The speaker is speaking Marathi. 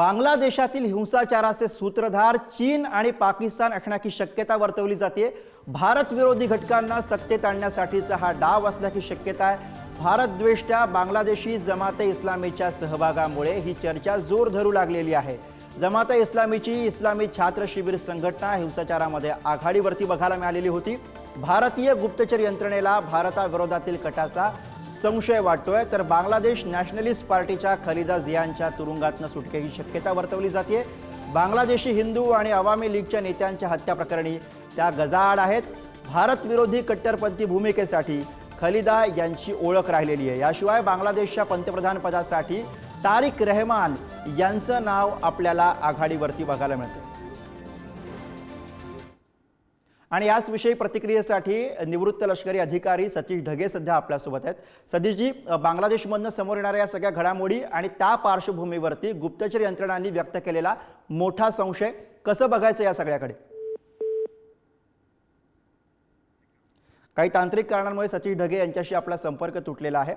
बांगलादेशातील हिंसाचाराचे सूत्रधार चीन आणि पाकिस्तान असण्याची शक्यता वर्तवली जाते. भारत विरोधी घटकांना सत्तेत आणण्यासाठीचा हा डाव असण्याची शक्यता आहे. भारत द्वेष्ट्या बांगलादेशी जमाते इस्लामीच्या सहभागामुळे ही चर्चा जोर धरू लागलेली आहे. जमाते इस्लामीची इस्लामी छात्र शिबिर संघटना हिंसाचारामध्ये आघाडीवरती बघायला मिळालेली होती. भारतीय गुप्तचर यंत्रणेला भारताविरोधातील कटाचा संशय वाटतोय तर बांगलादेश नॅशनलिस्ट पार्टीच्या खलिदा झियांच्या तुरुंगातनं सुटकेची शक्यता वर्तवली जाते बांगलादेशी हिंदू आणि अवामी लीगच्या नेत्यांच्या हत्या प्रकरणी त्या गजाआड आहेत. भारत विरोधी कट्टरपंथी भूमिकेसाठी खलिदा यांची ओळख राहिलेली आहे. याशिवाय बांगलादेशच्या पंतप्रधान पदासाठी तारिक रहमान यांचं नाव आपल्याला आघाडीवरती बघायला मिळतं. आणि याच विषयी प्रतिक्रियेसाठी निवृत्त लष्करी अधिकारी सतीश ढगे सध्या आपल्यासोबत आहेत. सतीशजी बांगलादेशमधनं समोर येणाऱ्या या सगळ्या घडामोडी आणि त्या पार्श्वभूमीवरती गुप्तचर यंत्रणांनी व्यक्त केलेला मोठा संशय कसं बघायचं या सगळ्याकडे? काही तांत्रिक कारणांमुळे सतीश ढगे यांच्याशी आपला संपर्क तुटलेला आहे.